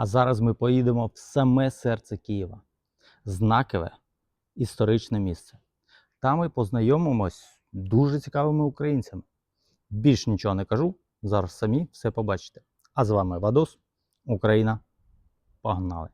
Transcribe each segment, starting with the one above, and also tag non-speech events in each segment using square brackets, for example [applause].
А зараз ми поїдемо в саме серце Києва. Знакове історичне місце. Там ми познайомимось з дуже цікавими українцями. Більш нічого не кажу, зараз самі все побачите. А з вами Вадос, Україна. Погнали!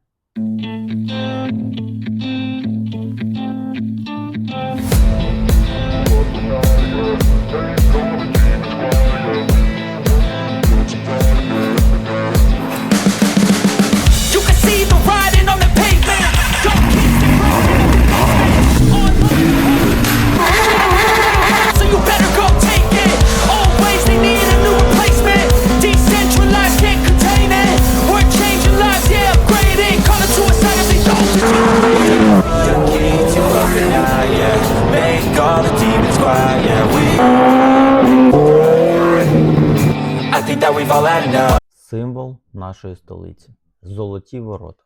Нашої столиці золоті ворота.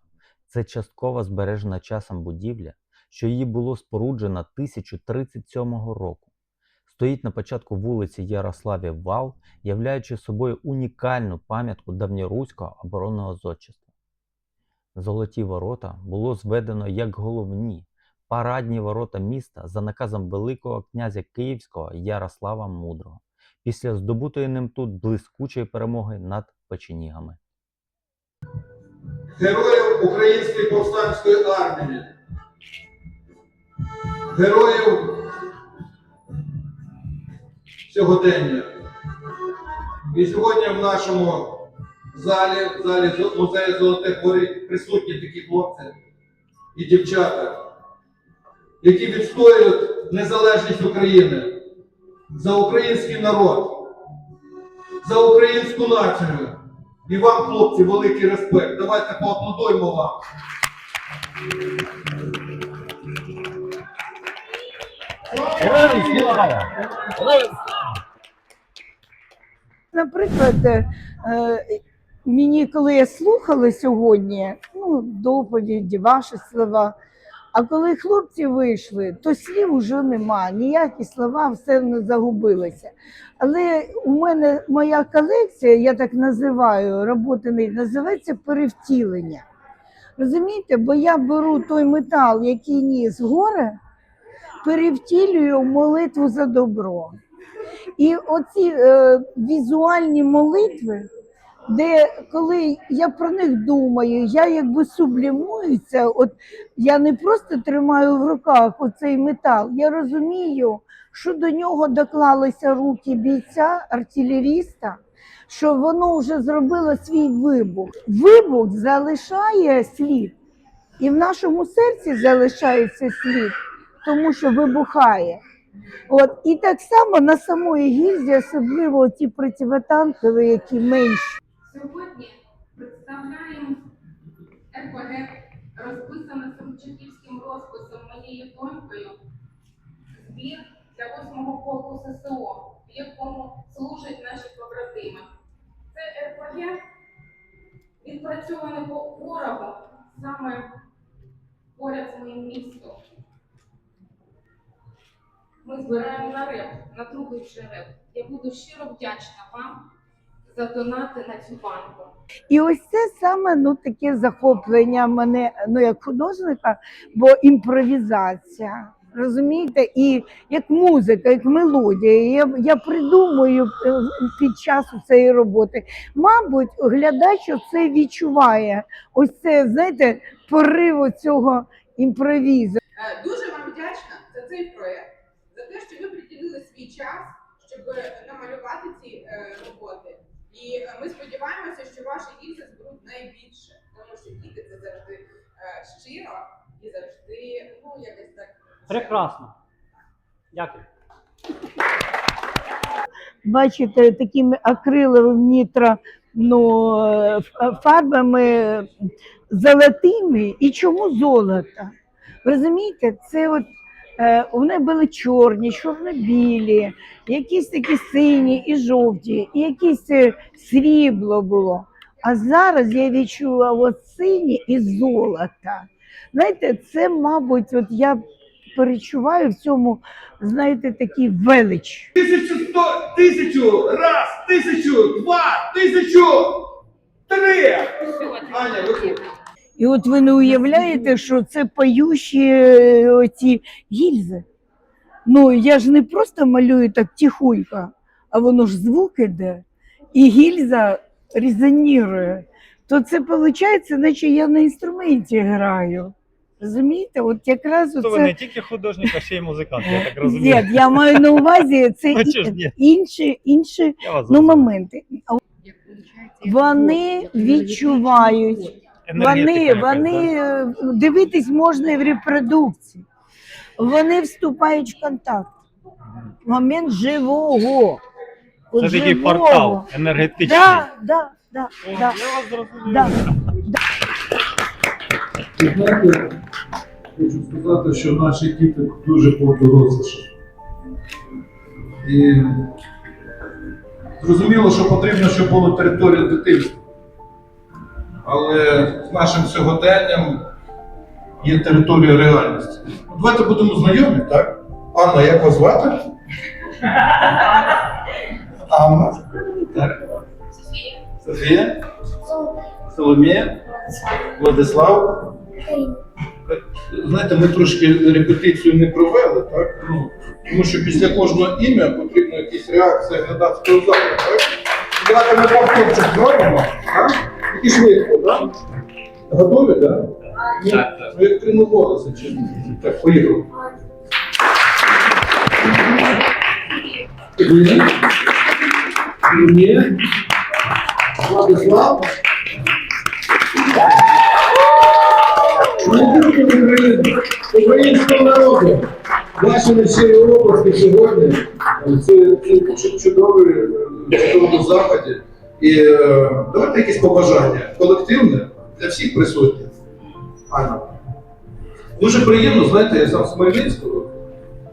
Це частково збережена часом будівля, що її було споруджено 1037 року. Стоїть на початку вулиці Ярославів Вал, являючи собою унікальну пам'ятку давньоруського оборонного зодчества. Золоті ворота було зведено як головні парадні ворота міста за наказом Великого князя Київського Ярослава Мудрого після здобутої ним тут блискучої перемоги над печенігами. Героїв Української повстанської армії, героїв сьогодення. І сьогодні в нашому залі, в залі музею Золотих Горів присутні такі хлопці і дівчата, які відстоюють незалежність України за український народ, за українську націю. І вам, хлопці, великий респект. Давайте поаплодуємо вам. Наприклад, е, мені, коли я слухала сьогодні, ну, доповіді, ваші слова. А коли хлопці вийшли, то слів вже нема, ніякі слова все загубилися. Але у мене моя колекція, я так називаю, роботи не- називається перевтілення. Розумієте, бо я беру той метал, який ніс горе, перевтілюю в молитву за добро. І оці е, візуальні молитви, де коли я про них думаю, я якби сублімуюся, от я не просто тримаю в руках оцей метал, я розумію, що до нього доклалися руки бійця, артилеріста, що воно вже зробило свій вибух. Вибух залишає слід, і в нашому серці залишається слід, тому що вибухає. От і так само на самої гільзі, особливо ті противотанкові, які менші. Сьогодні представляємо РПГ, розписане Сумчаківським розписом моєю донькою, збір для 8-го полку ССО, в якому служать наші побратими. Це РПГ відпрацьоване по ворогу саме поряд з моїм містом. Ми збираємо на реп, на другий вже. Я буду щиро вдячна вам за донати на цю банку. І ось це саме ну таке захоплення мене ну як художника, бо імпровізація. Розумієте, і як музика, як мелодія. Я, я придумую е, під час цієї роботи. Мабуть, глядач це відчуває. Ось це, знаєте, порив цього імпровізу. Е, Дуже вам вдячна за цей проєкт, за те, що ви приділили свій час, щоб намалювати ці е, роботи. І ми сподіваємося, що ваші діти зберуть найбільше, тому що діти це завжди е, щиро і завжди, ну якось так. Прекрасно. Дякую. бачите, такими акриловими нітро, ну, е, фарбами золотими. І чому золото? Розумієте, це от вони були чорні, чорно-білі, якісь такі сині і жовті, і якісь е, срібло було. А зараз я відчула от сині і золота. Знаєте, це, мабуть, от я перечуваю в цьому, знаєте, такий велич. Тисячу сто, тисячу, раз, тисячу, два, тисячу, три. Аня, ви І от ви не уявляєте, що це поющі е, оці гільзи. Ну, я ж не просто малюю так тихонько, а воно ж звук іде, і гільза резонірує. То це виходить, наче я на інструменті граю. Розумієте? От якраз То ви не тільки художник, а ще й музикант, я так розумію. Ні, я маю на увазі [laughs] це інші, інші ну, моменти. Вони відчувають. Вони, Енергетика вони е, дивитись можна і в репродукції. Вони вступають в контакт. Момент живого. Це такий Живого. портал енергетичний. Да, да, да, О, да, Я вас зрозумів. да. Знаєте, хочу сказати, що наші діти дуже подорослішали. І зрозуміло, що потрібно, щоб була територія дитинства. Але з нашим сьогоденням є територія реальності. Ну, Давайте будемо знайомі, так? Анна, як вас звати? [laughs] Анна. Так. Софія. Соломія. Владислав. Знаєте, ми трошки репетицію не провели, так? Ну, тому що після кожного ім'я потрібна якась реакція глядацького залу, так? Давайте ми повторчик зробимо, так? І швидко, так? Готові, так? Так, так. Ну, тренувалися, чи ні? Так, поїхали. Ні. Ні. Владислав. Українського народу. Ваші щирі області сьогодні. Це чудовий чудовий заході. І е, давайте якісь побажання колективне для всіх присутніх. Аня. Дуже приємно, знаєте, я сам з Хмельницького,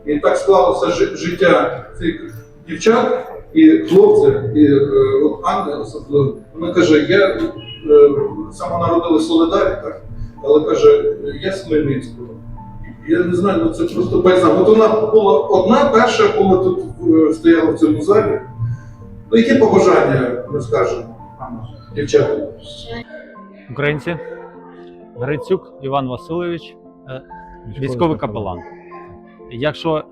і так склалося жи- життя цих дівчат і хлопців, і е, от Анна особливо. Вона каже, я е, сама народила Солидарі, так? але каже, я з Хмельницького. Я не знаю, ну це просто бальзам. От вона була одна перша, коли тут стояла в цьому залі. Ну, які побажання розкажемо, дівчата? Українці. Грицюк Іван Васильович, е, військовий капелан. Якщо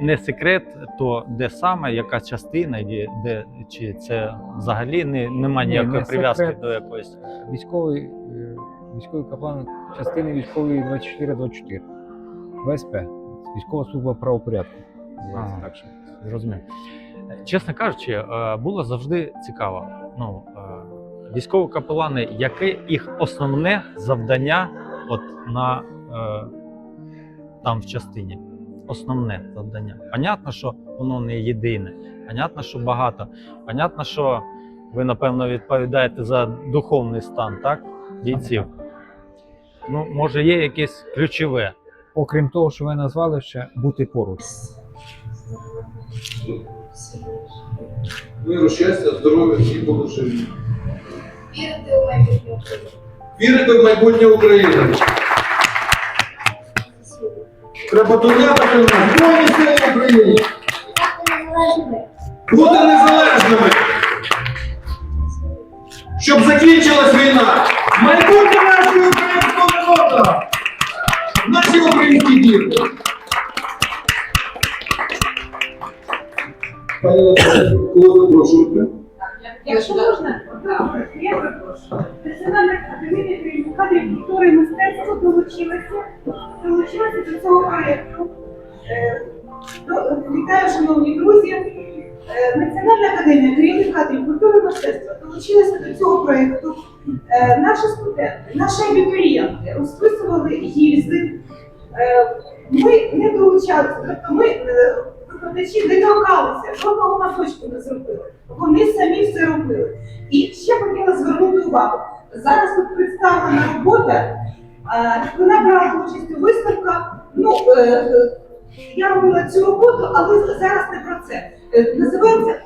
не секрет, то де саме, яка частина, і де, чи це взагалі не, немає ніякої не прив'язки секрет. до якоїсь. військовий, е, військовий капелан частини військової 24-24. ВСП. Військова служба правопорядку. Ага. так що. Зрозумів. Чесно кажучи, е, було завжди цікаво. Ну, е, військові капелани, яке їх основне завдання от на е, там в частині? Основне завдання. Понятно, що воно не єдине. Понятно, що багато. Понятно, що ви, напевно, відповідаєте за духовний стан, так? Бійців. Ну, може, є якесь ключове. Окрім того, що ви назвали, ще бути поруч. Миру, щастя, здоров'я, всі були. Вірити у майбутнє. Вірити в майбутнє України. Треба донятити на Збройні сили України. Бути незалежними. Щоб закінчилась війна. Майбутнє нашого українського народу. Наші українські діти. Пані Наталі? Якщо можна, я запрошую. Національна академія кадрів культури і мистецтва долучилася, долучилася до цього проєкту. Е, Вітаю, шановні друзі. Е, Національна академія керівних кадрів культури і мистецтва долучилася до цього проєкту. Е, Наші студенти, наші абітурієнти розписували гільзи. Е, Ми не долучалися, тобто ми е, викладачі не торкалися, жодного масочку не зробили. Вони самі все робили. І ще хотіла звернути увагу. Зараз тут представлена робота, е, вона брала участь у виставках. Ну, е, е, я робила цю роботу, але зараз не про це. Називається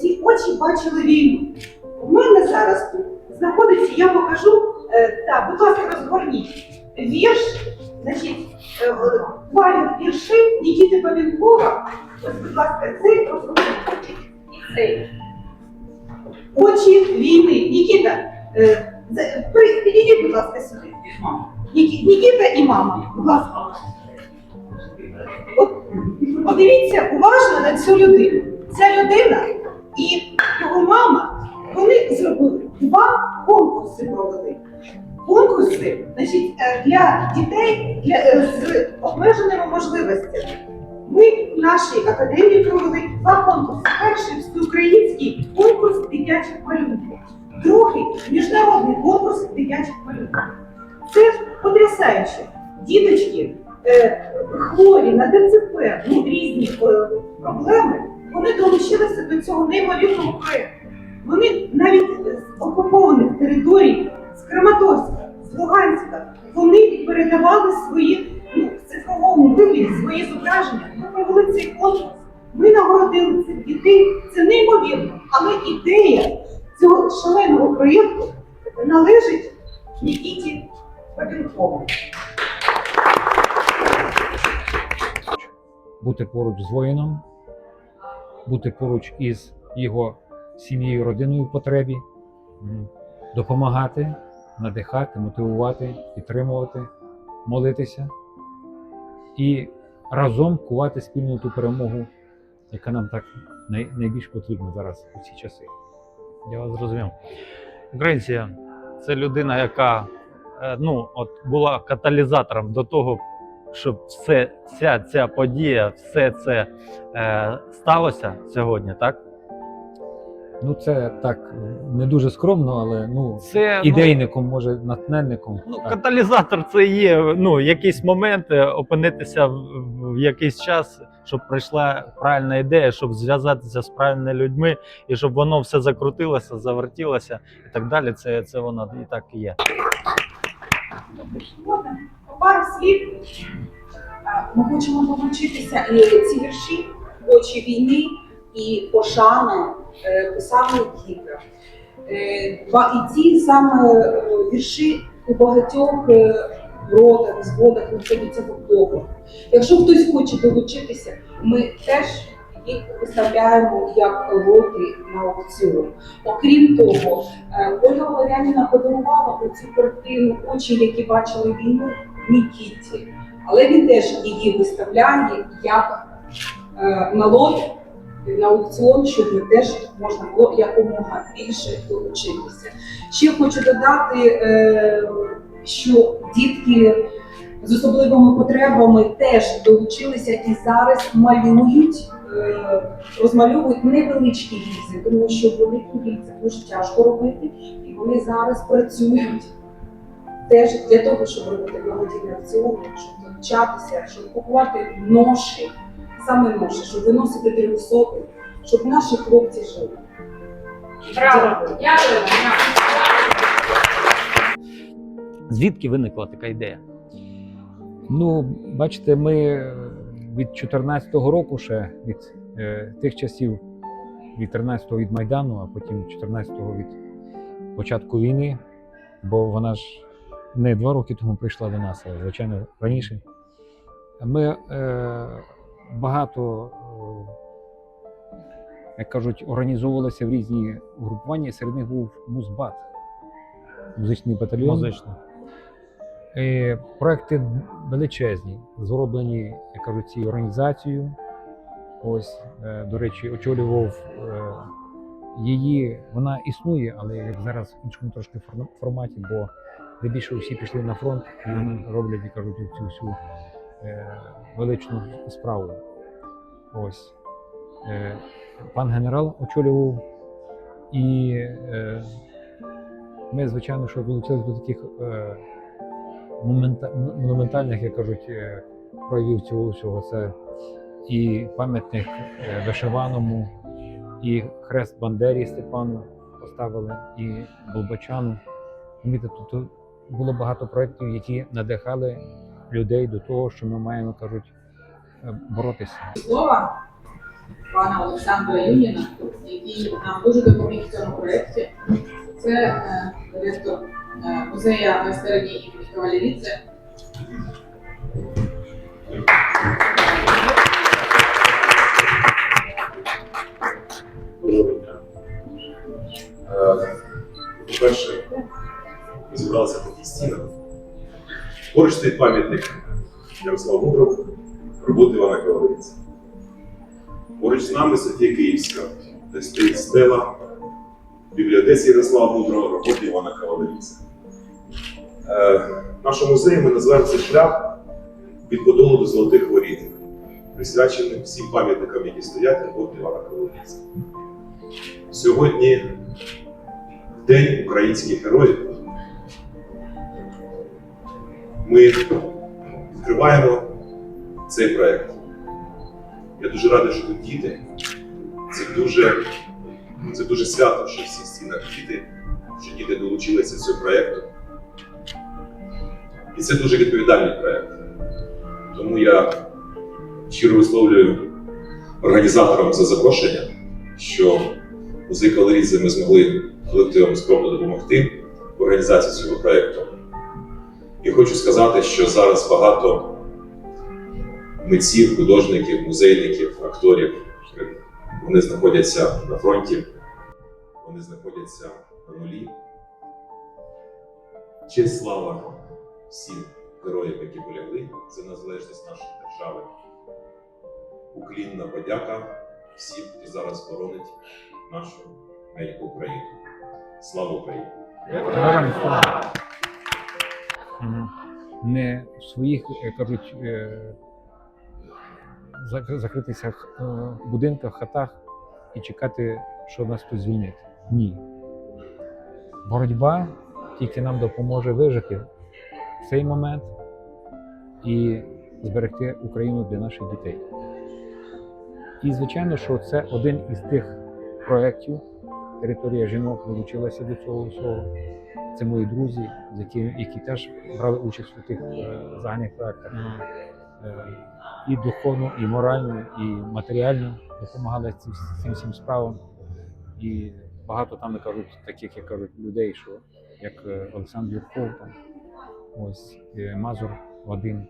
Ці очі бачили війну. У мене зараз тут знаходиться, я покажу. Так, будь ласка, розгорніть. Вірш, значить, два вірші Нікіти Павінкова. Ось, будь ласка, цей цей. Очі війни. Нікіта, е, Підійдіть, будь ласка, сюди. Нікі- Нікіта і мама, будь ласка. Подивіться уважно на цю людину. Ця людина і його мама, вони зробили два конкурси провели. Конкурси значить, е, для дітей для, з обмеженими можливостями. Ми в нашій академії провели два конкурси. Перший всеукраїнський конкурс дитячих малюнків, другий міжнародний конкурс дитячих малюнків. Це потрясаюче. Діточки е, хворі на ДЦП, ну, різні е, проблеми, вони долучилися до цього неймовірного проєкту. Вони навіть з окупованих територій, з Краматорська, з Луганська, вони передавали свої ну, в цифровому вигляді свої зображення. Ми провели цей конкурс. Ми нагородили цих дітей. Це неймовірно. Але ідея цього шаленого проєкту належить Нікіті Бабінкову. Бути поруч з воїном, бути поруч із його сім'єю, родиною в потребі, допомагати, надихати, мотивувати, підтримувати, молитися і разом кувати спільну ту перемогу, яка нам так най- найбільш потрібна зараз у ці часи. Я вас зрозумів. Українці це людина, яка е, ну, от була каталізатором до того, щоб все, ця, ця подія, все це е, сталося сьогодні, так? Ну, це так не дуже скромно, але ну, Це ну, ідейником, може, натхненником. Ну, так. каталізатор це є ну, якийсь момент е, опинитися в, в якийсь час, щоб прийшла правильна ідея, щоб зв'язатися з правильними людьми, і щоб воно все закрутилося, завертілося і так далі. Це, це воно і так і є. Пару слів. Ми хочемо долучитися і ці вірші в очі війни і пошана е, писав Нікіта. Е, І ці саме е, вірші у багатьох е, родах, зводах знаходяться в окопах. Якщо хтось хоче долучитися, ми теж їх виставляємо як лоти на аукціон. Окрім того, е, Ольга Валеріанівна подарувала оцю картину очі, які бачили війну Нікіті. Але він теж її виставляє як е, на лот на аукціон, щоб теж можна було якомога більше долучитися. Ще хочу додати, е, що дітки з особливими потребами теж долучилися і зараз малюють, е, розмальовують невеличкі гільзи, тому що великі гільзи дуже тяжко робити, і вони зараз працюють теж для того, щоб робити благодійні аукціони, щоб навчатися, щоб купувати ноші, саме ноші, щоб виносити трьохсоти, щоб наші хлопці жили. Браво! Дякую. Звідки виникла така ідея? Ну, бачите, ми від 14-го року ще від е, тих часів, від 13-го від Майдану, а потім 14-го від початку війни, бо вона ж не два роки тому прийшла до нас, а звичайно раніше. Ми е, багато, е, як кажуть, організовувалися в різні групування. Серед них був Музбат, музичний батальйон. Музично. Е, Проекти величезні, зроблені, як кажуть, цією організацією. Ось, е, до речі, очолював її. Вона існує, але як зараз в іншому трошки форматі, бо де більше всі пішли на фронт і роблять, як кажуть, цю всю величну справу. Ось. Е, Пан генерал очолював, і е, ми, звичайно, що долучилися до таких. Е, монументальних, як кажуть, е, проявів цього всього. Це і пам'ятник е, вишиваному, і хрест Бандері Степану поставили, і Болбачану. Розумієте, Тобто було багато проєктів, які надихали людей до того, що ми маємо, кажуть, е, боротися. слова пана Олександра Юніна, який нам дуже допоміг в цьому проєкті. Це е, директор е, музею майстерні імені Кавалерідзе. Доброго дня. Е, По-перше, зібралися в такій стінах. Поруч стоїть пам'ятник Ярославу Мудрому, роботи Івана Кавалеріця. Поруч з нами Софія Київська, де стоїть стела бібліотеці Ярослава Мудрого, роботи Івана Кавалеріця. Е, в нашому музеї ми називаємо це шлях від Подолу до Золотих Воріт, присвячений всім пам'ятникам, які стоять роботи Івана Кавалеріця. Сьогодні День українських героїв. Ми відкриваємо цей проєкт. Я дуже радий, що тут діти. Це дуже, це дуже свято, що всі стінах діти, що діти долучилися до цього проєкту. І це дуже відповідальний проєкт. Тому я щиро висловлюю організаторам за запрошення, що музей Калорізі ми змогли колективом скромно допомогти в організації цього проєкту. І хочу сказати, що зараз багато митців, художників, музейників, акторів вони знаходяться на фронті, вони знаходяться на нулі. Честь слава всім героям, які полягли за незалежність нашої держави. Уклінна подяка всім, хто зараз боронить нашу неньку Україну. Слава Україні! Не в своїх, як кажуть, е, закритися е, будинках, хатах і чекати, що нас тут звільнить. Ні. Боротьба тільки нам допоможе вижити в цей момент і зберегти Україну для наших дітей. І звичайно, що це один із тих проєктів. Територія жінок долучилася до цього всього. Це мої друзі, якими, які теж брали участь у тих е, загальних проєктах. Е, і духовно, і морально, і матеріально допомагали цим, цим всім справам. І багато там, як кажуть, таких, як кажуть, людей, що як е, Олександр Юрков, там, ось е, Мазур Вадим.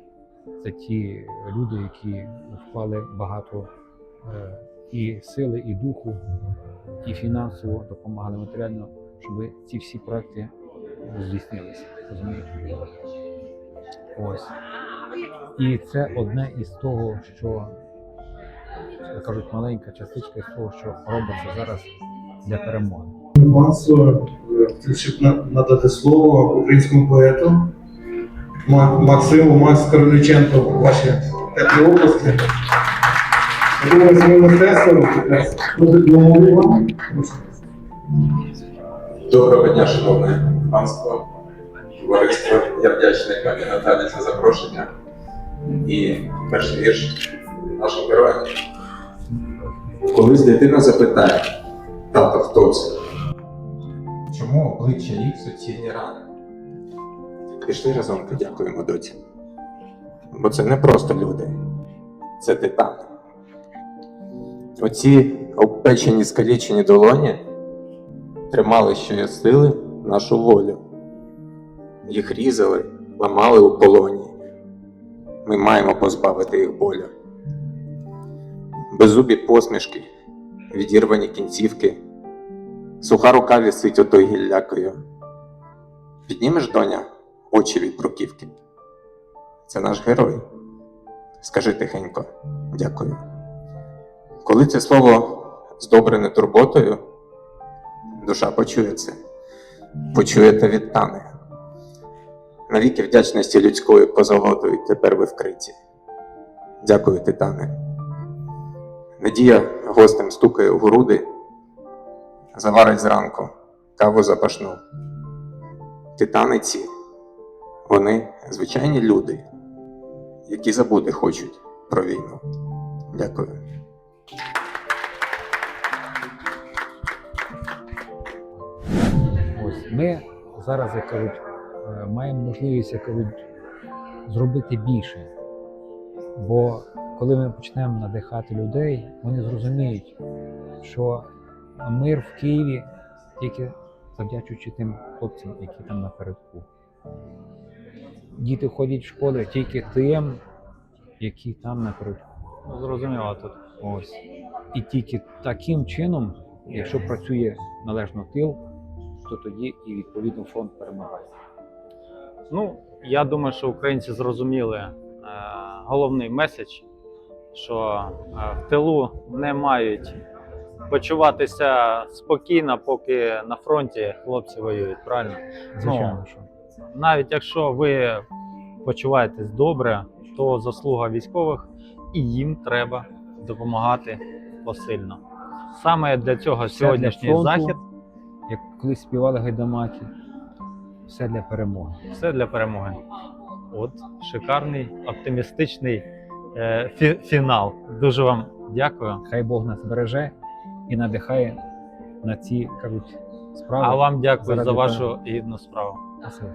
Це ті люди, які вклали багато і сили, і духу, і фінансово допомагали матеріально, щоб ці всі проекти здійснилися. Розумієте? Ось. І це одне із того, що як кажуть, маленька частичка з того, що робиться зараз для перемоги. Масу, е, щоб надати слово українському поету Максиму Макс Королюченко, ваші теплі області. Якраз дуже допомогли вам. Доброго дня, шановне панство, товариство. Я вдячний пані Наталі за запрошення. І перший вірш нашим героям. Колись дитина запитає, тато, хто це? Чому обличчя їх суцільні рани? Пішли разом подякуємо доці. Бо це не просто люди, це титани. Оці обпечені скалічені долоні тримали щої сили нашу волю. Їх різали, ламали у полоні. Ми маємо позбавити їх болю. Беззубі посмішки, відірвані кінцівки, суха рука вісить отою гіллякою. Піднімеш, доня, очі від бруківки. Це наш герой. Скажи тихенько, дякую. Коли це слово здобрене турботою, душа почує це, почує та відтане. Навіки вдячності людської позолотою тепер ви вкриті. Дякую, титане. Надія гостем стукає у груди, заварить зранку каву запашну. Титани ці, вони звичайні люди, які забути хочуть про війну. Дякую. Ось ми зараз, як кажуть, е, маємо можливість, як кажуть, зробити більше. Бо коли ми почнемо надихати людей, вони зрозуміють, що мир в Києві тільки завдячуючи тим хлопцям, які там напередку. Діти ходять в школи тільки тим, які там напередку. Зрозуміло тут. Ось. І тільки таким чином, якщо працює належно тил, то тоді і відповідно фронт перемагає. Ну, я думаю, що українці зрозуміли е, головний меседж, що е, в тилу не мають почуватися спокійно, поки на фронті хлопці воюють, правильно? Звичайно, що. Навіть якщо ви почуваєтесь добре, то заслуга військових і їм треба допомагати посильно. Саме для цього Все для сьогоднішній фронту. захід Як колись співали гайдамаки, все для перемоги. все для перемоги. От шикарний, оптимістичний е, фі- фінал. Дуже вам дякую. Хай Бог нас береже і надихає на ці кажуть справи. А вам дякую заради за вашу гідну справу. перемоги.